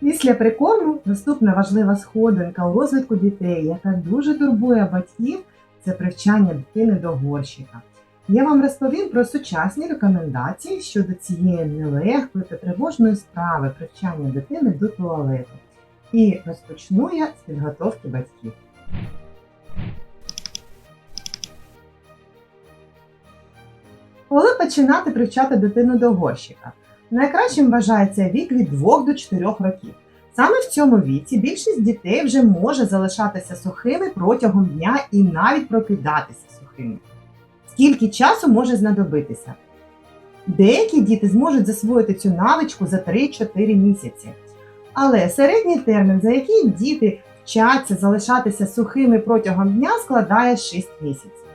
Після прикорму наступна важлива сходинка у розвитку дітей, яка дуже турбує батьків, це привчання дитини до горщика. Я вам розповім про сучасні рекомендації щодо цієї нелегкої та тривожної справи привчання дитини до туалету. І розпочну я з підготовки батьків. Коли починати привчати дитину до горщика? Найкращим вважається вік від 2 до 4 років. Саме в цьому віці більшість дітей вже може залишатися сухими протягом дня і навіть прокидатися сухими. Скільки часу може знадобитися? Деякі діти зможуть засвоїти цю навичку за 3-4 місяці. Але середній термін, за який діти вчаться залишатися сухими протягом дня, складає 6 місяців.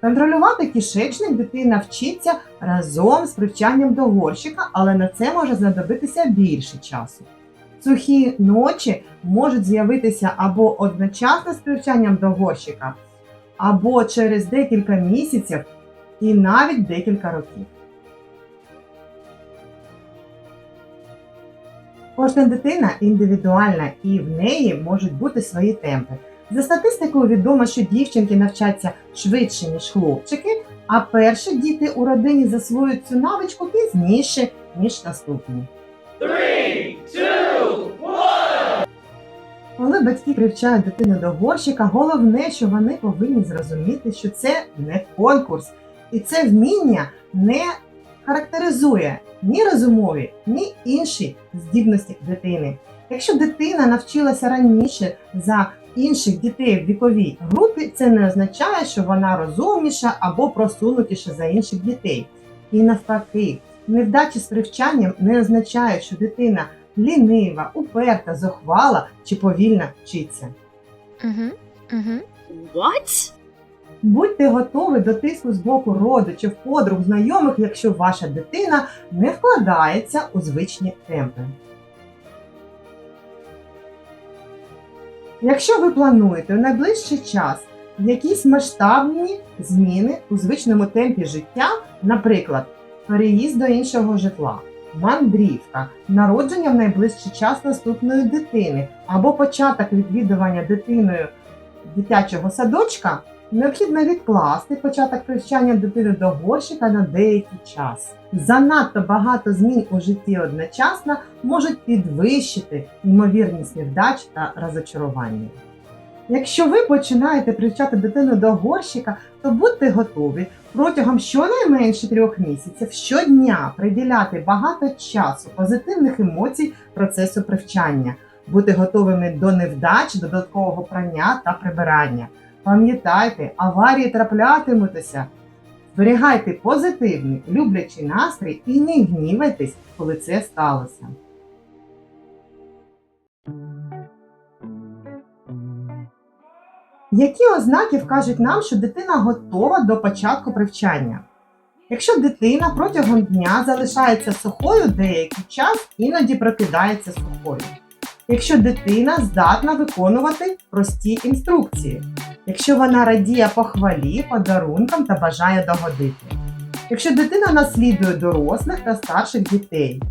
Контролювати кишечник дитина вчиться разом з привчанням до горщика, але на це може знадобитися більше часу. Сухі ночі можуть з'явитися або одночасно з привчанням до горщика, або через декілька місяців і навіть декілька років. Кожна дитина індивідуальна і в неї можуть бути свої темпи. За статистикою відомо, що дівчинки навчаться швидше, ніж хлопчики, а перші діти у родині засвоюють цю навичку пізніше, ніж наступні. Three, two, one. Коли батьки привчають дитину до горщика, головне, що вони повинні зрозуміти, що це не конкурс, і це вміння не характеризує ні розумові, ні інші здібності дитини. Якщо дитина навчилася раніше за інших дітей в віковій групі, це не означає, що вона розумніша або просунутіша за інших дітей. І навпаки, невдачі з привчанням не означають, що дитина лінива, уперта, зухвала чи повільно вчиться. Угу. Угу. What? Будьте готові до тиску з боку родичів, подруг, знайомих, якщо ваша дитина не вкладається у звичні темпи. Якщо ви плануєте у найближчий час якісь масштабні зміни у звичному темпі життя, наприклад, переїзд до іншого житла, мандрівка, народження в найближчий час наступної дитини або початок відвідування дитиною дитячого садочка, необхідно відкласти початок привчання дитини до горщика на деякий час. Занадто багато змін у житті одночасно можуть підвищити ймовірність невдач та розочарування. Якщо ви починаєте привчати дитину до горщика, то будьте готові протягом щонайменше трьох місяців щодня приділяти багато часу позитивних емоцій процесу привчання, бути готовими до невдач, додаткового прання та прибирання. Пам'ятайте, аварії траплятимуться. Зберігайте позитивний, люблячий настрій і не гнівайтесь, коли це сталося. Які ознаки вкажуть нам, що дитина готова до початку привчання? Якщо дитина протягом дня залишається сухою деякий час, іноді прокидається сухою. Якщо дитина здатна виконувати прості інструкції, якщо вона радіє похвалі, подарункам та бажає догодити, якщо дитина наслідує дорослих та старших дітей,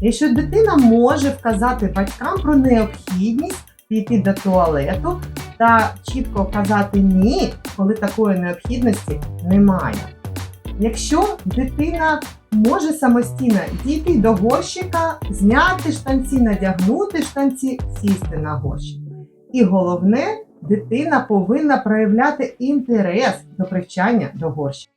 якщо дитина може вказати батькам про необхідність піти до туалету та чітко казати ні, коли такої необхідності немає. Якщо дитина може самостійно дійти до горщика, зняти штанці, надягнути штанці, сісти на горщик. І головне, дитина повинна проявляти інтерес до привчання до горщика.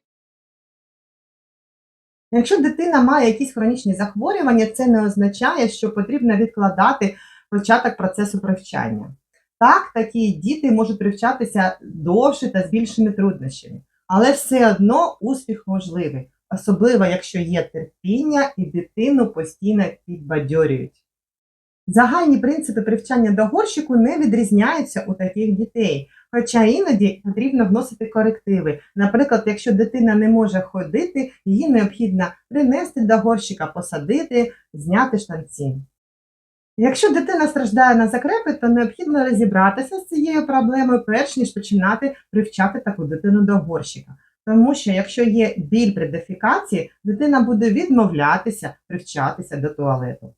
Якщо дитина має якісь хронічні захворювання, це не означає, що потрібно відкладати початок процесу привчання. Так, такі діти можуть привчатися довше та з більшими труднощами, але все одно успіх можливий, особливо якщо є терпіння і дитину постійно підбадьорюють. Загальні принципи привчання до горщику не відрізняються у таких дітей, хоча іноді потрібно вносити корективи. Наприклад, якщо дитина не може ходити, її необхідно принести до горщика, посадити, зняти штанці. Якщо дитина страждає на закрепи, то необхідно розібратися з цією проблемою, перш ніж починати привчати таку дитину до горщика. Тому що якщо є біль при дефікації, дитина буде відмовлятися привчатися до туалету.